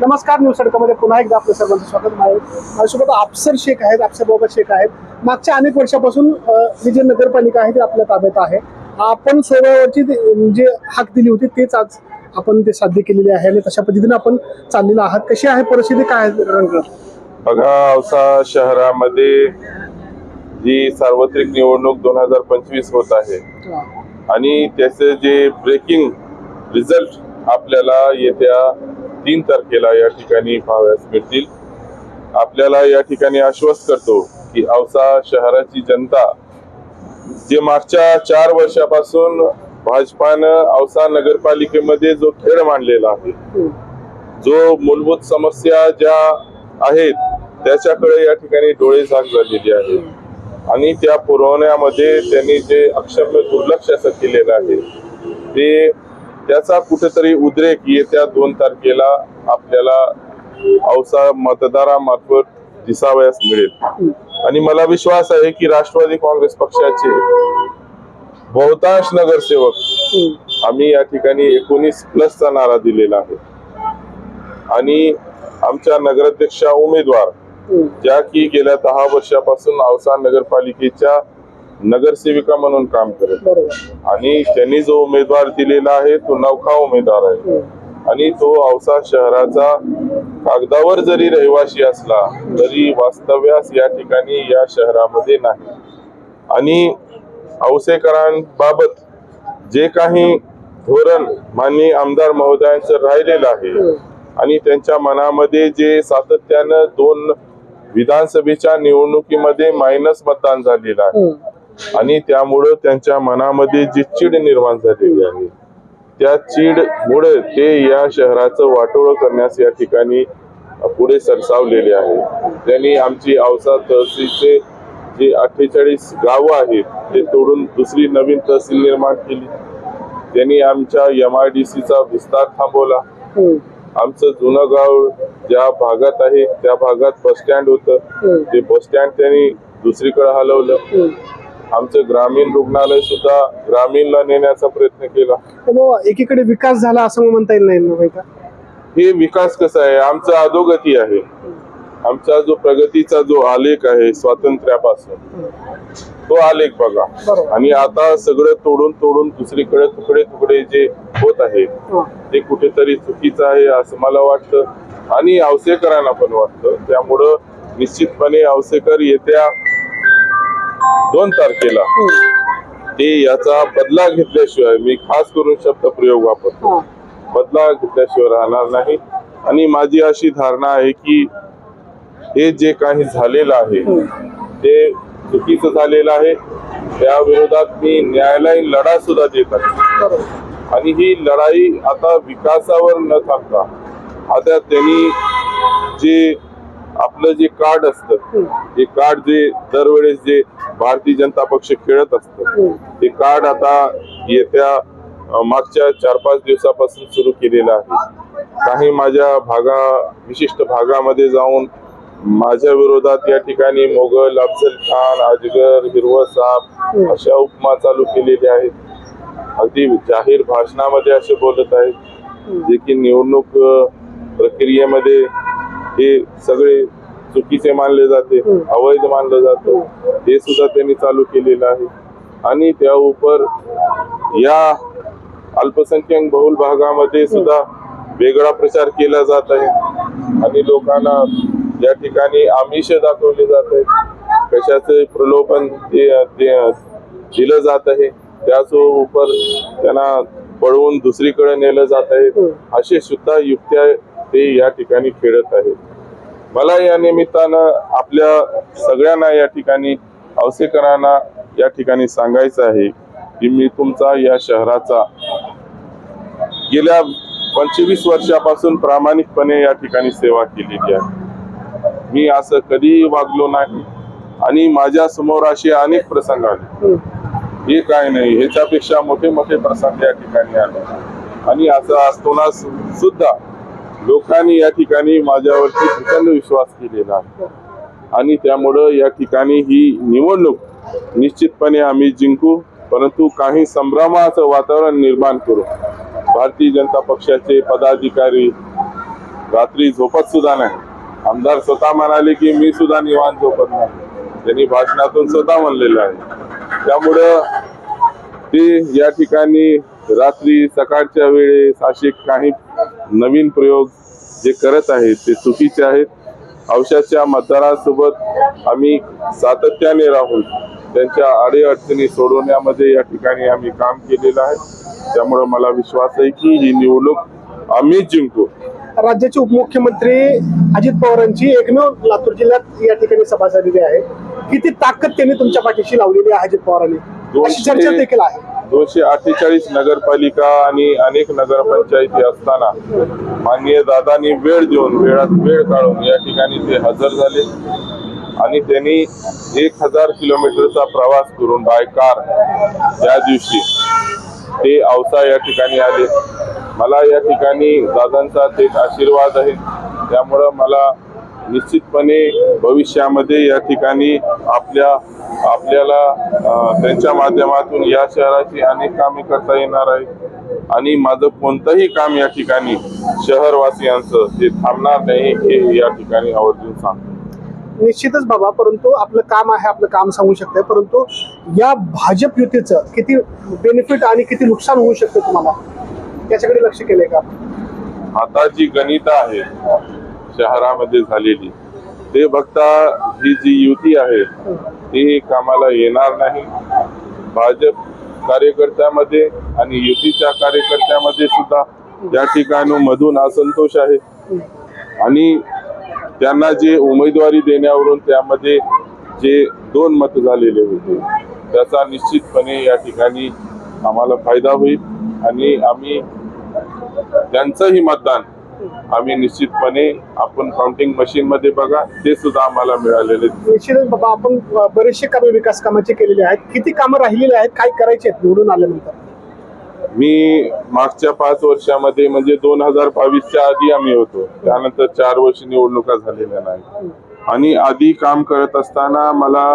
नमस्कार न्यूज सडकामध्ये पुन्हा एकदा आपलं सर्वांचं स्वागत. आहे माझ्यासोबत अफसर शेख आहेत अफसर बाबा शेख आहेत. मागच्या अनेक वर्षापासून ही जी नगरपालिका आहे ती आपल्या ताब्यात आहे. आपण सोहळ्यावरची जे हाक दिली होती तेच आज आपण ते साध्य केलेले आहे आणि तशा पद्धतीने आपण चाललेलो आहात. कशी आहे परिस्थिती? काय आहे रंग? बघा औसा शहरामध्ये जी सार्वत्रिक निवडणूक दोन हजार पंचवीस होत आहे आणि त्याचे जे ब्रेकिंग रिझल्ट आपल्याला येत्या तीन तारखेला या ठिकाणी पाहाव्यास मिळतील. आपल्याला या ठिकाणी आश्वस्त करतो की औसा शहराची जनता जे मागच्या चार वर्षापासून भाजपानं औसा नगरपालिकेमध्ये जो खेळ मांडलेला आहे जो मूलभूत समस्या ज्या आहेत त्याच्याकडे या ठिकाणी डोळे झाक झालेली आहे. आणि त्या पुरवण्यामध्ये त्यांनी जे अक्षम्य दुर्लक्ष असं केलेलं आहे ते त्याचा कुठेतरी उद्रेक येत्या दोन तारखेला आपल्याला औसा मतदारामार्फत दिसावयास मिळेल. आणि मला विश्वास आहे की राष्ट्रवादी काँग्रेस पक्षाचे बहुतांश नगरसेवक आम्ही या ठिकाणी एकोणीस प्लसचा नारा दिलेला आहे. आणि आमच्या नगराध्यक्षा उमेदवार ज्या की गेल्या दहा वर्षापासून औसा नगरपालिकेच्या नगरसेविका म्हणून काम करत. आणि त्यांनी जो उमेदवार दिलेला आहे तो नौखा उमेदवार आहे. आणि तो औसा शहराचा कागदावर जरी रहिवासी असला तरी वास्तव्यास या ठिकाणी या शहरामध्ये नाही. आणि औसेकरांबाबत जे काही धोरण माननीय आमदार महोदयांचं राहिलेलं आहे आणि त्यांच्या मनामध्ये जे सातत्यानं दोन विधानसभेच्या निवडणुकीमध्ये मायनस मतदान झालेलं आहे आणि त्यामुळं त्यांच्या मनामध्ये जी चीड निर्माण झालेली आहे त्या चीड मुळे ते या शहराचं वाटोळं करण्यास या ठिकाणी पुढे सरसावलेले आहे. त्यांनी आमची औसा तहसीलचे जे अठ्ठेचाळीस गावं आहेत ते तोडून दुसरी नवीन तहसील निर्माण केली. त्यांनी आमच्या एम आय डी सीचा विस्तार थांबवला. आमचं जुनं गाव ज्या भागात आहे त्या भागात बस स्टँड होतं ते बस स्टँड त्यांनी दुसरीकडे हलवलं. आमचं ग्रामीण रुग्णालय सुद्धा ग्रामीणला नेण्याचा प्रयत्न केला. मग एकीकडे विकास झाला असं म्हणता येईल नाही का? हे विकास कसा आहे? आमचा अधोगती आहे. आमचा जो प्रगतीचा जो आलेख आहे स्वातंत्र्यापासून तो आलेख बघा. आणि आता सगळं तोडून तोडून दुसरीकडे तुकडे तुकडे जे होत आहेत हा. ते कुठेतरी चुकीचं आहे असं मला वाटतं. आणि औसेकरांना पण वाटतं. त्यामुळं निश्चितपणे औसेकर येत्या दोन तारखेला. ते याचा बदला घेतल्याशिवाय मी खास करून शब्द प्रयोग वापरतो. हा. बदला घेतल्याशिवाय राहणार नाही. आणि माझी अशी धारणा आहे की हे जे काही झालेलं आहे ते चुकीचं झालेलं आहे. त्या विरोधात मी न्यायालयीन लढा सुद्धा देत आहे. आणि ही लढाई आता विकासावर न थांबता आता त्यांनी जे आपलं जे कार्ड असतं ते कार्ड जे दरवेळेस जे भारतीय जनता पक्ष खेळत असतं ते कार्ड आता येत्या मागच्या चार पाच दिवसापासून सुरू केलेलं आहे. काही माझ्या भागा विशिष्ट भागामध्ये जाऊन माझ्या विरोधात या ठिकाणी मोगल अफजल खान अजगर हिरवं साप अशा उपमा चालू केलेल्या आहेत. अगदी जाहीर भाषणामध्ये असे बोलत आहेत जे की निवडणूक प्रक्रियेमध्ये हे सगळे चुकीचे मानले जाते अवैध मानलं जातं. हे. सुद्धा त्यांनी चालू केलेलं आहे. आणि त्या उपर या अल्पसंख्याक बहुल भागामध्ये सुद्धा वेगळा प्रचार केला जात आहे. आणि लोकांना या ठिकाणी आमिष दाखवले जात आहे. कशाचं प्रलोभन दिलं जात आहे. त्याच उपर त्यांना पळवून दुसरीकडे नेलं जात आहे. असे सुद्धा युक्त्या ते या ठिकाणी खेळत आहेत. मला या निमित्तानं आपल्या सगळ्यांना या ठिकाणी औसेकरांना या ठिकाणी सांगायचं आहे की मी तुमचा या शहराचा गेल्या पंचवीस वर्षापासून प्रामाणिकपणे या ठिकाणी सेवा केलेली आहे. मी असं कधीही वागलो नाही आणि माझ्यासमोर असे अनेक प्रसंग आले. हे काय नाही ह्याच्यापेक्षा मोठे मोठे प्रसंग या ठिकाणी आले. आणि असं असताना सु- सुद्धा लोकांनी या ठिकाणी माझ्यावरती प्रचंड विश्वास केलेला आहे. आणि त्यामुळं या ठिकाणी ही निवडणूक निश्चितपणे आम्ही जिंकू परंतु काही संभ्रमाचं वातावरण निर्माण करू. भारतीय जनता पक्षाचे पदाधिकारी रात्री झोपत सुद्धा नाही. आमदार स्वतः म्हणाले की मी सुद्धा निवांत झोपत नाही. त्यांनी भाषणातून स्वतः म्हणलेलं आहे. त्यामुळं ते या ठिकाणी रात्री सकाळच्या वेळेस असे काही नवीन प्रयोग जे करत आहेत ते चुकीचे आहेत. औषधाच्या मतदारासोबत आम्ही सातत्याने राहून त्यांच्या अडीअडचणी सोडवण्यामध्ये या ठिकाणी आम्ही काम केलेलं आहे. त्यामुळे मला विश्वास आहे की ही निवडणूक आम्ही जिंकू. राज्याचे उपमुख्यमंत्री अजित पवारांची एकमेव लातूर जिल्ह्यात या ठिकाणी सभा झालेली आहे. किती ताकद त्यांनी तुमच्या पाठीशी लावलेली आहे अजित पवारांनी? चर्चा देखील आहे. दोनशे अठ्ठेचाळीस नगरपालिका आणि अनेक नगरपंचायती असताना माननीय दादांनी वेळ देऊन वेळात वेळ काढून या ठिकाणी ते हजर झाले आणि त्यांनी एक हजार किलोमीटरचा प्रवास करून बाय कार त्या दिवशी ते औसा या ठिकाणी आले. मला या ठिकाणी दादांचा ते आशीर्वाद आहे. त्यामुळं मला निश्चितपणे भविष्यामध्ये या ठिकाणी आपल्या आपल्याला त्यांच्या माध्यमातून या शहराची अनेक कामे करता येणार आहे आणि माझं कोणतंही काम या ठिकाणी शहरवासियांचं ते थांबणार नाही हे या ठिकाणी आवर्जून सांगतो. निश्चितच बाबा परंतु आपलं काम आहे आपलं काम सांगू शकतंय. परंतु या भाजप युतीचं किती बेनिफिट आणि किती नुकसान होऊ शकतं तुम्हाला? याच्याकडे लक्ष केलंय का? आता जी गणित आहे शहरामध्ये झालेली. ते बघता ही जी युती आहे ती कामाला येणार नाही. भाजप कार्यकर्त्यामध्ये आणि युतीच्या कार्यकर्त्यामध्ये सुद्धा या ठिकाणी मधून असंतोष आहे. आणि त्यांना जे उमेदवारी देण्यावरून त्यामध्ये जे दोन मत झालेले होते त्याचा निश्चितपणे या ठिकाणी आम्हाला फायदा होईल. आणि आम्ही त्यांचंही मतदान आम्ही निश्चितपणे आपण काउंटिंग मशीन मध्ये बघा ते सुद्धा आम्हाला मिळालेले निश्चितच बाबा आपण बरेचसे कामे विकास कामाचे केलेले आहेत. किती कामं राहिलेली आहेत? काय करायचे आहेत निवडून आल्यानंतर? मी मागच्या पाच वर्षामध्ये म्हणजे दोन हजार बावीसच्या आधी आम्ही होतो. त्यानंतर चार वर्ष निवडणुका झालेल्या नाही आणि आधी काम करत असताना मला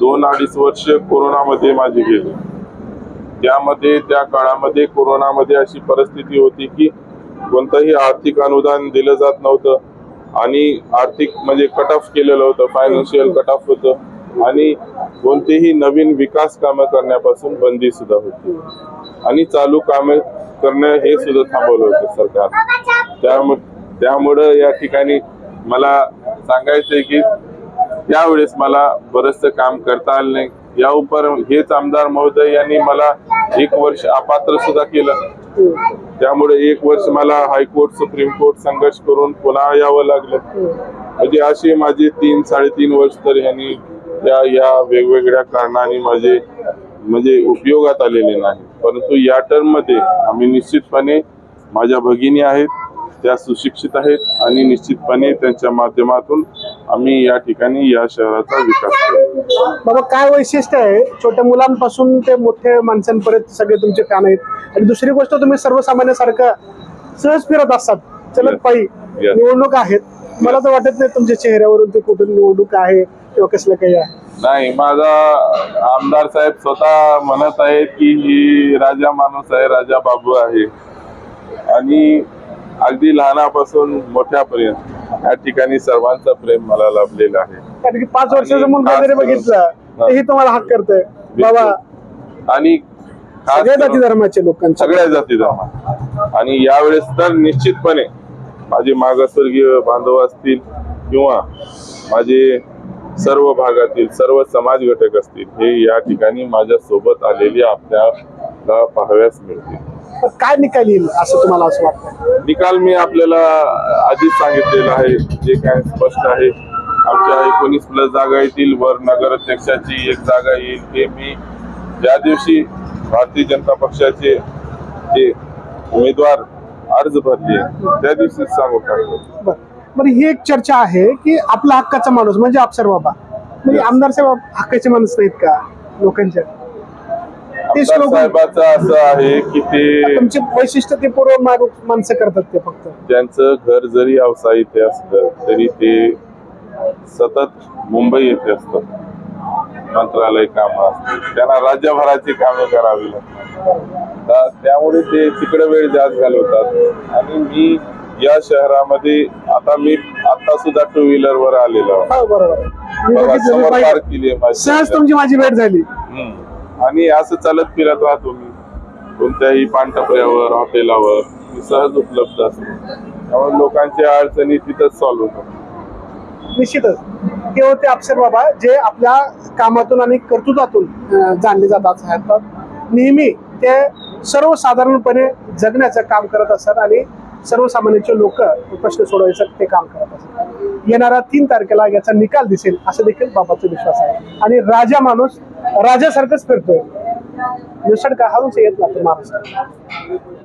दोन अडीच वर्ष कोरोनामध्ये माझे गेले. त्यामध्ये त्या काळामध्ये कोरोनामध्ये अशी परिस्थिती होती की कोणतंही आर्थिक अनुदान दिलं जात नव्हतं. आणि आर्थिक म्हणजे कट ऑफ केलेलं होतं फायनान्शियल कट ऑफ होतं. आणि कोणतेही नवीन विकास कामं करण्यापासून बंदी सुद्धा होती. आणि चालू कामे करणं हे सुद्धा थांबवलं होतं सरकार. त्यामुळे त्यामुळं या ठिकाणी मला सांगायचंय की त्यावेळेस मला बरचसं काम करता आलं नाही. या उपर हेच आमदार महोदय यांनी मला एक वर्ष अपात्र सुद्धा केलं. त्यामुळे एक वर्ष मला हायकोर्ट सुप्रीम कोर्ट संघर्ष करून पुन्हा यावं लागलं. म्हणजे असे माझे तीन साडेतीन वर्ष तर यांनी या या वेगवेगळ्या कारणाने माझे म्हणजे उपयोगात आलेले नाही. परंतु या टर्ममध्ये आम्ही निश्चितपणे माझ्या भगिनी आहेत. त्या सुशिक्षित आहेत आणि निश्चितपणे त्यांच्या माध्यमातून आम्ही या ठिकाणी या शहराचा विकास करू. बाबा काय वैशिष्ट्य आहे? छोट्या मुलांपासून ते मोठ्या माणसांपर्यंत सगळे तुमचे फॅन आहेत. आणि दुसरी गोष्ट तुम्ही सर्वसामान्यासारखं सहज फिरत असतात. चलत. पायी. निवडणूक आहेत. मला तर वाटत नाही तुमच्या चेहऱ्यावरून ते कुठून निवडणूक आहे किंवा कसलं काही आहे. नाही माझा आमदार साहेब स्वतः म्हणत आहेत की ही राजा माणूस आहे राजा बाबू आहे. आणि अगदी लहानापासून मोठ्यापर्यंत या ठिकाणी सर्वांचं प्रेम मला लाभलेलं आहे. पाच वर्षाचा मुलगा जरी बघितलं. तेही तुम्हाला हाक करतोय. बाबा आणि सगळ्या जाती धर्माचे लोकांचे. सगळ्या जाती धर्मात आणि यावेळेस तर निश्चितपणे माझे मागासवर्गीय बांधव असतील किंवा माझे सर्व भागातील सर्व समाज घटक असतील हे या ठिकाणी माझ्या सोबत आलेले आपल्याला पाहाव्यास मिळतील. पण काय निकाल येईल असं तुम्हाला असं वाटतं? निकाल मी आपल्याला आधीच सांगितलेला आहे जे काय स्पष्ट आहे. आमच्या एकोणीस प्लस जागा येतील वर नगर अध्यक्षाची एक जागा येईल. हे मी ज्या दिवशी भारतीय जनता पक्षाचे जे उमेदवार अर्ज भरले त्या दिवशी सांगू टाकतो बरं. ही एक चर्चा आहे की आपला हक्काचा माणूस म्हणजे अफसर बाबा. म्हणजे. आमदार साहेब हक्काचे माणूस नाहीत का लोकांच्या? ते साहेबाचं असं आहे की ते तुमचे वैशिष्ट्य ते पूर्व माणूस माणसं करतात ते फक्त त्यांचं घर जरी अवसा इथे असलं तरी ते सतत मुंबई येथे असतात मंत्रालय कामं असतील त्यांना राज्यभराची कामे करावी लागतात तर त्यामुळे ते तिकडे वेळ जास्त घालवतात आणि मी या शहरामध्ये आता मी आता सुद्धा टू व्हीलर वर आलेलो आहे. हो बरोबर आहे. मी बघा, बघितलं, मी समोर पाहिलं. पार्क केली आहे माझी. सहज तुमची माझी भेट झाली हम्म. आणि असं चालत फिरत राहतो मी. कोणत्याही पानटपऱ्यावर हॉटेलावर मी सहज उपलब्ध असतो. त्यामुळे लोकांच्या अडचणी तिथंच सॉल्व्ह होतात. निश्चितच. हे होते अक्षर बाबा जे आपल्या कामातून आणि कर्तृत्वातून जाणले जातात नेहमी ते सर्वसाधारणपणे जगण्याचं काम करत असतात आणि सर्वसामान्यांचे लोक प्रश्न सोडवायचं ते काम करत असतात. येणाऱ्या तीन तारखेला याचा निकाल दिसेल असं देखील बाबाचा विश्वास आहे. आणि राजा माणूस राजासारखंच फिरतोय. निसर्ग हरून येत नाही महाराष्ट्र